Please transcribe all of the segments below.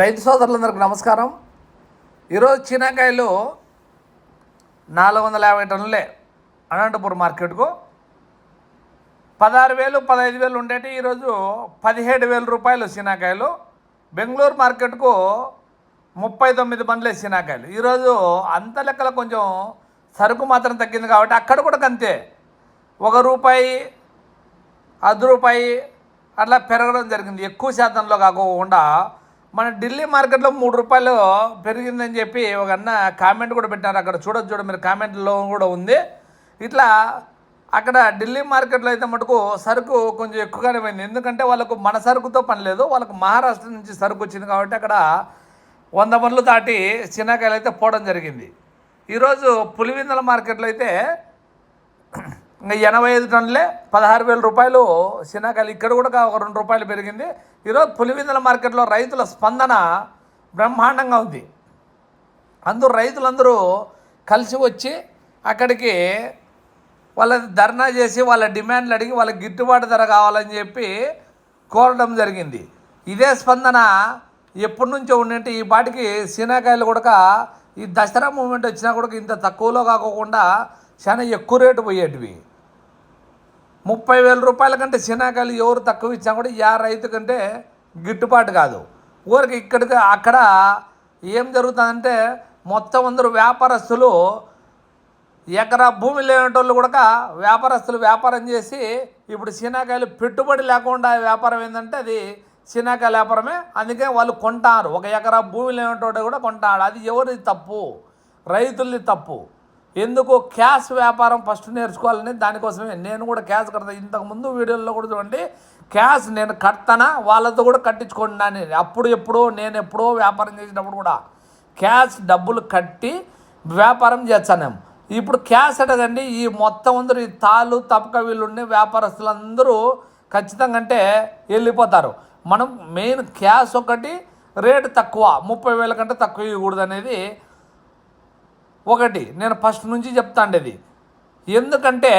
రైతు సోదరులందరికీ నమస్కారం. ఈరోజు చీనాకాయలు నాలుగు వందల యాభై టన్నులే అనంతపురం మార్కెట్కు. పదహారు వేలు పదహైదు వేలు ఉండేటి ఈరోజు పదిహేడు వేల రూపాయలు చీనాకాయలు. బెంగళూరు మార్కెట్కు ముప్పై తొమ్మిది బండ్లే చీనాకాయలు. ఈరోజు అంత లెక్కల కొంచెం సరుకు మాత్రం తగ్గింది కాబట్టి అక్కడ కూడా అంతే ఒక రూపాయి అర్ధ రూపాయి అట్లా పెరగడం జరిగింది. ఎక్కువ శాతంలో కాకుండా మన ఢిల్లీ మార్కెట్లో మూడు రూపాయలు పెరిగిందని చెప్పి ఒక అన్న కామెంట్ కూడా పెట్టారు. అక్కడ చూడొచ్చు చూడ మీరు కామెంట్లో కూడా ఉంది. ఇట్లా అక్కడ ఢిల్లీ మార్కెట్లో అయితే మటుకు సరుకు కొంచెం ఎక్కువగానే పోయింది. ఎందుకంటే వాళ్ళకు మన సరుకుతో పని లేదు. వాళ్ళకు మహారాష్ట్ర నుంచి సరుకు వచ్చింది కాబట్టి అక్కడ వంద బండ్లు దాటి చిన్నకాయలు అయితే పోవడం జరిగింది. ఈరోజు పులివిందల మార్కెట్లో అయితే ఇంకా ఎనభై ఐదు టన్నులే పదహారు వేల రూపాయలు శనగలు. ఇక్కడ కూడా ఒక రెండు రూపాయలు పెరిగింది. ఈరోజు పులివిందల మార్కెట్లో రైతుల స్పందన బ్రహ్మాండంగా ఉంది. అందరూ రైతులందరూ కలిసి వచ్చి అక్కడికి వాళ్ళ ధర్నా చేసి వాళ్ళ డిమాండ్లు అడిగి వాళ్ళకి గిట్టుబాటు ధర కావాలని చెప్పి కోరడం జరిగింది. ఇదే స్పందన ఎప్పటి నుంచో ఉండింటే ఈ పాటికి సీనాకాయలు కూడా ఈ దసరా మూమెంట్ వచ్చినా కూడా ఇంత తక్కువలో కాకోకుండా చాలా ఎక్కువ రేటు పోయేటివి. ముప్పై వేల రూపాయల కంటే శనాకాయలు ఎవరు తక్కువ ఇచ్చినా కూడా యా రైతు కంటే గిట్టుబాటు కాదు. ఊరికి ఇక్కడికి అక్కడ ఏం జరుగుతుందంటే మొత్తం అందరూ వ్యాపారస్తులు ఎకరా భూమి లేనటోళ్ళు కూడా వ్యాపారస్తులు వ్యాపారం చేసి ఇప్పుడు శనాకాయలు పెట్టుబడి లేకుండా వ్యాపారం ఏంటంటే అది శనాకాయల వ్యాపారమే. అందుకే వాళ్ళు కొంటారు. ఒక ఎకరా భూమి లేనటోడు కూడా కొంటాడు. అది ఎవరిది తప్పు? రైతులది తప్పు. ఎందుకు క్యాష్ వ్యాపారం ఫస్ట్ నేర్చుకోవాలని దానికోసమే. నేను కూడా క్యాష్ కడతా. ఇంతకుముందు వీడియోలో కూడా చూడండి క్యాష్ నేను కడతానా? వాళ్ళతో కూడా కట్టించుకోండి అప్పుడు ఎప్పుడో నేను ఎప్పుడో వ్యాపారం చేసినప్పుడు కూడా క్యాష్ డబ్బులు కట్టి వ్యాపారం చేస్తాను. ఇప్పుడు క్యాష్ అడగండి ఈ మొత్తం అందరూ ఈ తాళ్ళు తప్పక వీళ్ళు ఉండే వ్యాపారస్తులందరూ ఖచ్చితంగా అంటే వెళ్ళిపోతారు. మనం మెయిన్ క్యాష్ ఒకటి రేటు తక్కువ. ముప్పై వేల కంటే తక్కువ ఇవ్వకూడదు అనేది ఒకటి. నేను ఫస్ట్ నుంచి చెప్తాండేది ఎందుకంటే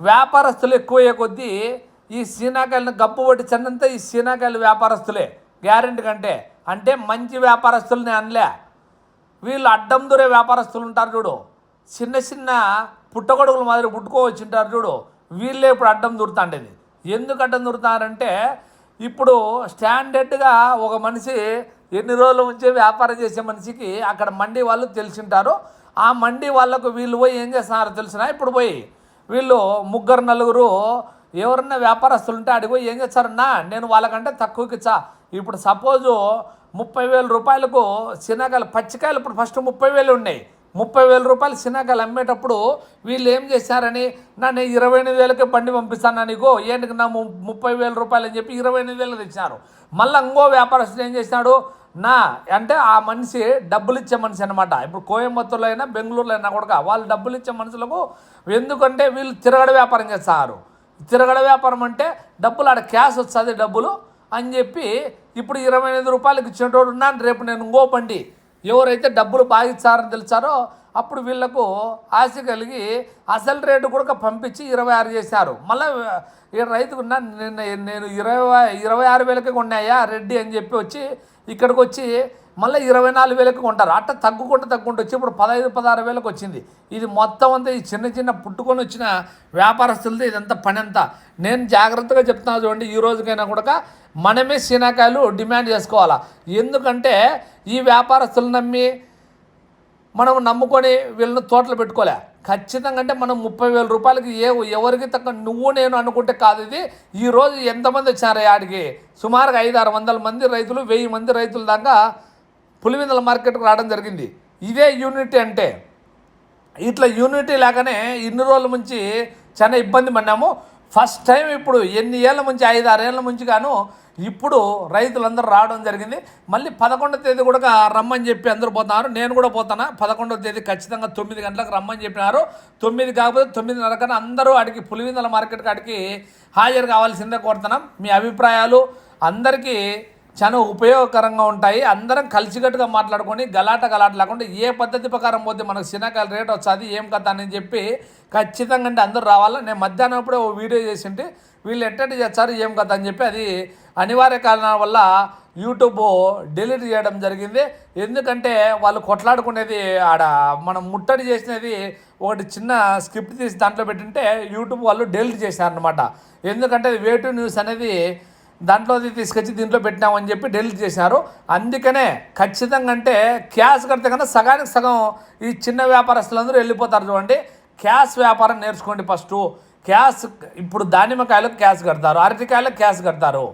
వ్యాపారస్తులు ఎక్కువయ్యే కొద్దీ ఈ సీనాకాయలను గప్పు పట్టి ఈ సీనాకాయలు వ్యాపారస్తులే. గ్యారెంటీ కంటే. అంటే మంచి వ్యాపారస్తులని అనలే. వీళ్ళు అడ్డం దొరే వ్యాపారస్తులు ఉంటారు చూడు. చిన్న చిన్న పుట్టగొడుగుల మాదిరి పుట్టుకోవచ్చుంటారు చూడు. వీళ్ళే ఇప్పుడు అడ్డం దొరుకుతాండేది ఎందుకు అడ్డం దొరుకుతారంటే ఇప్పుడు స్టాండర్డ్గా ఒక మనిషి ఎన్ని రోజుల నుంచే వ్యాపారం చేసే మనిషికి అక్కడ మండి వాళ్ళు తెలిసింటారు ఆ మండి వాళ్ళకు వీళ్ళు పోయి ఏం చేస్తున్నారో తెలిసిన? ఇప్పుడు పోయి వీళ్ళు ముగ్గురు నలుగురు ఎవరన్నా వ్యాపారస్తులు ఉంటే అడిగి పోయి ఏం చేస్తారన్నా? నేను వాళ్ళకంటే తక్కువకి ఇచ్చా. ఇప్పుడు సపోజు ముప్పై వేల రూపాయలకు శనగలు పచ్చికాయలు ఇప్పుడు ఫస్ట్ ముప్పై వేలు ఉన్నాయి. ముప్పై వేల రూపాయలు శనగలు అమ్మేటప్పుడు వీళ్ళు ఏం చేశారని? నన్ను ఇరవై ఎనిమిది వేలకి బండి పంపిస్తాను నీకు? ఏంటికి నా ము- ముప్పై వేల రూపాయలు అని చెప్పి ఇరవై ఎనిమిది వేలు తెచ్చినారు. మళ్ళీ ఇంకో వ్యాపారస్తుడు ఏం చేసినాడు? నా అంటే ఆ మనిషి డబ్బులు ఇచ్చే మనిషి అనమాట ఇప్పుడు కోయంబత్తూర్లో అయినా బెంగళూరులో అయినా కూడా వాళ్ళు డబ్బులు ఇచ్చే మనుషులకు ఎందుకంటే వీళ్ళు తిరగడ వ్యాపారం చేస్తారు. తిరగడ వ్యాపారం అంటే డబ్బులు ఆడ క్యాష్ వస్తుంది డబ్బులు అని చెప్పి ఇప్పుడు ఇరవై ఎనిమిది రూపాయలకి ఇచ్చినట్టు ఉన్నాను రేపు నేను ఇంకో బండి. ఎవరైతే డబ్బులు బాగా ఇచ్చారని తెలిసారో అప్పుడు వీళ్ళకు ఆశ కలిగి అసలు రేటు కూడా పంపించి ఇరవై ఆరు చేశారు. మళ్ళీ ఈ రైతుకు నిన్న నేను ఇరవై ఇరవై ఆరు వేలకి కొన్నాయా రెడ్డి అని చెప్పి వచ్చి ఇక్కడికి వచ్చి మళ్ళీ ఇరవై నాలుగు వేలకు కొంటారు. అట్ట తగ్గుకుంటూ తగ్గుకుంటూ వచ్చి ఇప్పుడు పదహైదు పదహారు వేలకు వచ్చింది. ఇది మొత్తం అంతా ఈ చిన్న చిన్న పుట్టుకొని వచ్చిన వ్యాపారస్తులది ఇదంతా పని అంతా. నేను జాగ్రత్తగా చెప్తున్నా చూడండి ఈ రోజుకైనా కూడా మనమే శీనాకాయలు డిమాండ్ చేసుకోవాలా. ఎందుకంటే ఈ వ్యాపారస్తులు నమ్మి మనం నమ్ముకొని వీళ్ళని తోటలు పెట్టుకోలే. ఖచ్చితంగా అంటే మనం ముప్పై వేల రూపాయలకి ఏ ఎవరికి తక్కువ నువ్వు నేను అనుకుంటే కాదు ఇది. ఈరోజు ఎంతమంది వచ్చారు ఆడికి? సుమారుగా ఐదు ఆరు వందల మంది రైతులు వెయ్యి మంది రైతుల దాకా పులివెందుల మార్కెట్కి రావడం జరిగింది. ఇదే యూనిటీ అంటే. ఇట్లా యూనిటీ లేకనే ఇన్ని రోజుల నుంచి చాలా ఇబ్బంది పడినాము. ఫస్ట్ టైం ఇప్పుడు ఎన్ని ఏళ్ళ నుంచి ఐదు ఆరు ఏళ్ళ నుంచి గాను ఇప్పుడు రైతులందరూ రావడం జరిగింది. మళ్ళీ పదకొండవ తేదీ కూడా రమ్మని చెప్పి అందరూ పోతున్నారు. నేను కూడా పోతానా పదకొండవ తేదీ ఖచ్చితంగా తొమ్మిది గంటలకు రమ్మని చెప్పినారు. తొమ్మిది కాకపోతే తొమ్మిదిన్నర కన్నా అందరూ అడిగి పులివిందల మార్కెట్ కాడికి హాజరు కావాల్సిందే కోరుతున్నాం. మీ అభిప్రాయాలు అందరికీ చాలా ఉపయోగకరంగా ఉంటాయి. అందరం కలిసికట్టుగా మాట్లాడుకొని గలాట గలాట లేకుండా ఏ పద్ధతి ప్రకారం పోతే మనకు శనకాయల రేట్ వస్తుంది ఏం కథ అని చెప్పి ఖచ్చితంగా అంటే అందరూ రావాలా? నేను మధ్యాహ్నం అప్పుడే ఓ వీడియో చేసింటే వీళ్ళు ఎట్టటి చేస్తారు ఏం కథ అని చెప్పి అది అనివార్య కారణాల వల్ల యూట్యూబ్ డిలీట్ చేయడం జరిగింది. ఎందుకంటే వాళ్ళు కొట్లాడుకునేది ఆడ మనం ముట్టడి చేసినది ఒకటి చిన్న స్క్రిప్ట్ తీసి దాంట్లో పెట్టింటే యూట్యూబ్ వాళ్ళు డిలీట్ చేశారనమాట ఎందుకంటే వేటు న్యూస్ అనేది దాంట్లోది తీసుకొచ్చి దీంట్లో పెట్టినామని చెప్పి డెలీట్ చేశారు. అందుకనే ఖచ్చితంగా అంటే క్యాష్ కడితే కన్నా సగానికి సగం ఈ చిన్న వ్యాపారస్తులందరూ వెళ్ళిపోతారు చూడండి. క్యాష్ వ్యాపారం నేర్చుకోండి ఫస్ట్ క్యాష్ ఇప్పుడు దానిమ్మకాయలకు క్యాష్ కడతారు అరటికాయలకు క్యాష్ కడతారు.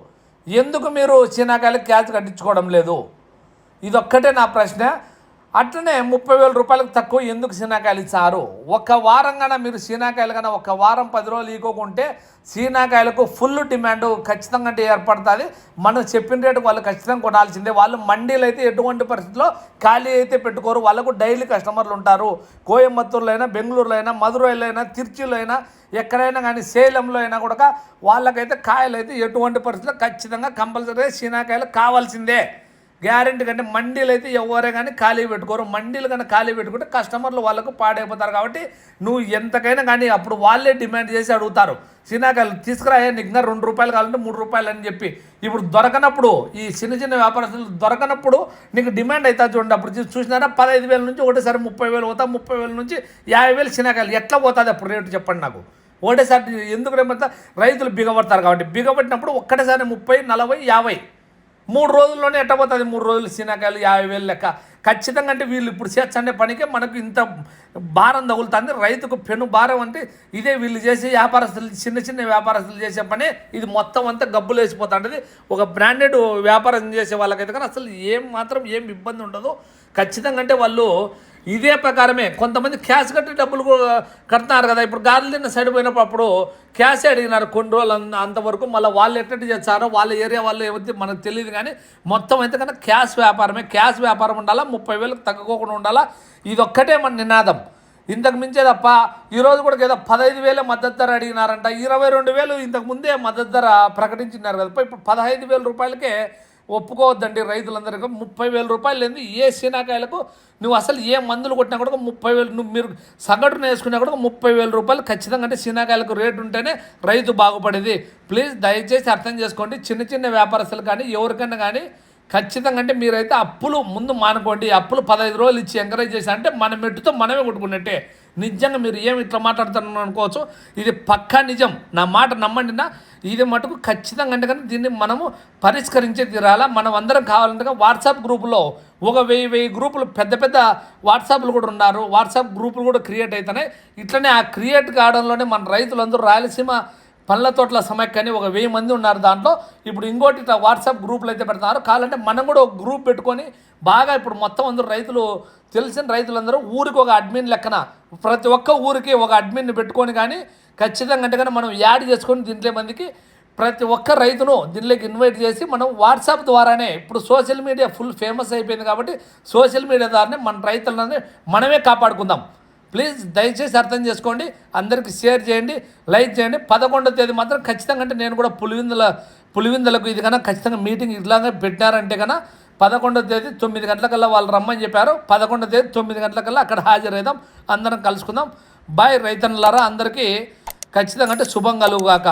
ఎందుకు మీరు చీనాకాయలకు క్యాష్ కట్టించుకోవడం లేదు? ఇదొక్కటే నా ప్రశ్న. అట్లనే ముప్పై వేల రూపాయలకు తక్కువ ఎందుకు సీనాకాయలు ఇచ్చారు? ఒక వారంగానే మీరు సీనాకాయలు కన్నా ఒక వారం పది రోజులు ఈకోకుంటే సీనాకాయలకు ఫుల్ డిమాండ్ ఖచ్చితంగా అంటే ఏర్పడుతుంది. మనం చెప్పిన రేటు వాళ్ళు ఖచ్చితంగా కొనాల్సిందే. వాళ్ళు మండీలు అయితే ఎటువంటి పరిస్థితుల్లో ఖాళీ అయితే పెట్టుకోరు. వాళ్ళకు డైలీ కస్టమర్లు ఉంటారు. కోయంబత్తూరులో అయినా బెంగళూరులో అయినా మధురైలో అయినా తిరుచిలో అయినా ఎక్కడైనా కానీ సేలంలో అయినా కూడా వాళ్ళకైతే కాయలు అయితే ఎటువంటి పరిస్థితుల్లో ఖచ్చితంగా కంపల్సరీగా సీనాకాయలు కావాల్సిందే. గ్యారెంటీ కంటే మండీలు అయితే ఎవరే కానీ ఖాళీ పెట్టుకోరు. మండీలు కానీ ఖాళీ పెట్టుకుంటే కస్టమర్లు వాళ్ళకు పాడైపోతారు కాబట్టి నువ్వు ఎంతకైనా కానీ అప్పుడు వాళ్ళే డిమాండ్ చేసి అడుగుతారు. చిన్నకాయలు తీసుకురా నీకు రెండు రూపాయలు కావాలంటే మూడు రూపాయలు అని చెప్పి. ఇప్పుడు దొరకనప్పుడు ఈ చిన్న చిన్న వ్యాపారస్తులు దొరకనప్పుడు నీకు డిమాండ్ అవుతుంది చూడండి. అప్పుడు చూసినారా? పదహైదు వేల నుంచి ఒకటేసారి ముప్పై వేలు పోతా ముప్పై వేల నుంచి యాభై వేలు చిన్నకాయలు ఎట్లా పోతుంది అప్పుడు రేటు చెప్పండి నాకు. ఒకటేసారి ఎందుకు రేపు రైతులు బిగబడతారు కాబట్టి. బిగబట్టినప్పుడు ఒక్కటేసారి ముప్పై నలభై యాభై. మూడు రోజుల్లోనే ఎట్టబోతుంది మూడు రోజులు శీనాకాయలు యాభై వేలు లెక్క. ఖచ్చితంగా అంటే వీళ్ళు ఇప్పుడు చేర్చండే పనికే మనకు ఇంత భారం తగులుతుంది. రైతుకు పెను భారం అంటే ఇదే వీళ్ళు చేసే వ్యాపారస్తులు చిన్న చిన్న వ్యాపారస్తులు చేసే పని. ఇది మొత్తం అంతా గబ్బులు వేసిపోతుంటుంది ఒక బ్రాండెడ్ వ్యాపారం చేసే వాళ్ళకైతే కానీ అసలు ఏం మాత్రం ఏం ఇబ్బంది ఉండదు. ఖచ్చితంగా అంటే వాళ్ళు ఇదే ప్రకారమే. కొంతమంది క్యాష్ కట్టి డబ్బులు కూడా కడుతున్నారు కదా. ఇప్పుడు గాలి తిన్న సైడ్ పోయినప్పుడు క్యాష్ అడిగినారు కొన్ని రోజులు అంత- అంతవరకు మళ్ళీ వాళ్ళు ఎట్టటి చేస్తారో వాళ్ళ ఏరియా వాళ్ళు ఏమైతే మనకు తెలియదు కానీ మొత్తం అయితే కన్నా క్యాష్ వ్యాపారమే. క్యాష్ వ్యాపారం ఉండాలా ముప్పై వేలకు తగ్గకోకుండా ఉండాలా? ఇదొక్కటే మన నినాదం. ఇంతకు మించే తప్ప ఈరోజు కూడా ఏదో పదహైదు వేలే మద్దతు ధర అడిగినారంట. ఇరవై రెండు వేలు ఇంతకు ముందే మద్దతు ధర ప్రకటించినారు కదా. ఇప్పుడు పదహైదు వేల రూపాయలకే ఒప్పుకోవద్దండి రైతులందరికీ. ముప్పై వేల రూపాయలు లేదు ఏ శీనాకాయలకు? నువ్వు అసలు ఏ మందులు కొట్టినా కూడా ముప్పై వేలు నువ్వు మీరు సగటున వేసుకున్నా కూడా ముప్పై వేల రూపాయలు ఖచ్చితంగా అంటే శీనాకాయలకు రేటు ఉంటేనే రైతు బాగుపడేది. ప్లీజ్ దయచేసి అర్థం చేసుకోండి. చిన్న చిన్న వ్యాపారస్తులు కానీ ఎవరికైనా కానీ ఖచ్చితంగా అంటే మీరైతే అప్పులు ముందు మానుకోండి అప్పులు పదహైదు రోజులు ఇచ్చి ఎంకరేజ్ చేసి అంటే మన మెట్టుతో మనమే కొట్టుకున్నట్టే. నిజంగా మీరు ఏమి ఇట్లా మాట్లాడుతున్నారు అనుకోవచ్చు. ఇది పక్కా నిజం. నా మాట నమ్మండి నా. ఇది మటుకు ఖచ్చితంగా అంటే కానీ దీన్ని మనము పరిష్కరించే తీరాలా. మనం అందరం కావాలంటే వాట్సాప్ గ్రూపులో ఒక వెయ్యి వెయ్యి గ్రూపులు పెద్ద పెద్ద వాట్సాప్లు కూడా ఉన్నారు. వాట్సాప్ గ్రూపులు కూడా క్రియేట్ అవుతున్నాయి ఇట్లనే ఆ క్రియేట్ కావడంలోనే మన రైతులందరూ రాయలసీమ పళ్ళ తోటల సమైక్య ఒక వెయ్యి మంది ఉన్నారు దాంట్లో. ఇప్పుడు ఇంకోటి ఇట్లా వాట్సాప్ గ్రూపులు అయితే పెడతారు కావాలంటే మనం కూడా ఒక గ్రూప్ పెట్టుకొని బాగా ఇప్పుడు మొత్తం అందరూ రైతులు తెలిసిన రైతులందరూ ఊరికి ఒక అడ్మిన్ లెక్కన ప్రతి ఒక్క ఊరికి ఒక అడ్మిన్ పెట్టుకొని కానీ ఖచ్చితంగా అంటే కానీ మనం యాడ్ చేసుకొని దీంట్లో మందికి ప్రతి ఒక్క రైతును దీనిలోకి ఇన్వైట్ చేసి మనం వాట్సాప్ ద్వారానే ఇప్పుడు సోషల్ మీడియా ఫుల్ ఫేమస్ అయిపోయింది కాబట్టి సోషల్ మీడియా ద్వారానే మన రైతులని మనమే కాపాడుకుందాం. ప్లీజ్ దయచేసి అర్థం చేసుకోండి అందరికీ షేర్ చేయండి లైక్ చేయండి. పదకొండో తేదీ మాత్రం ఖచ్చితంగా అంటే నేను కూడా పులివిందుల పులివిందులకు ఇది కన్నా ఖచ్చితంగా మీటింగ్ ఇట్లాగే పెట్టినారంటే కన్నా పదకొండో తేదీ తొమ్మిది గంటలకల్లా వాళ్ళు రమ్మని చెప్పారు. పదకొండో తేదీ తొమ్మిది గంటలకల్లా అక్కడ హాజరవుదాం అందరం కలుసుకుందాం. బాయ్ రైతన్లారా అందరికీ ఖచ్చితంగా అంటే శుభం కలుగుగాక.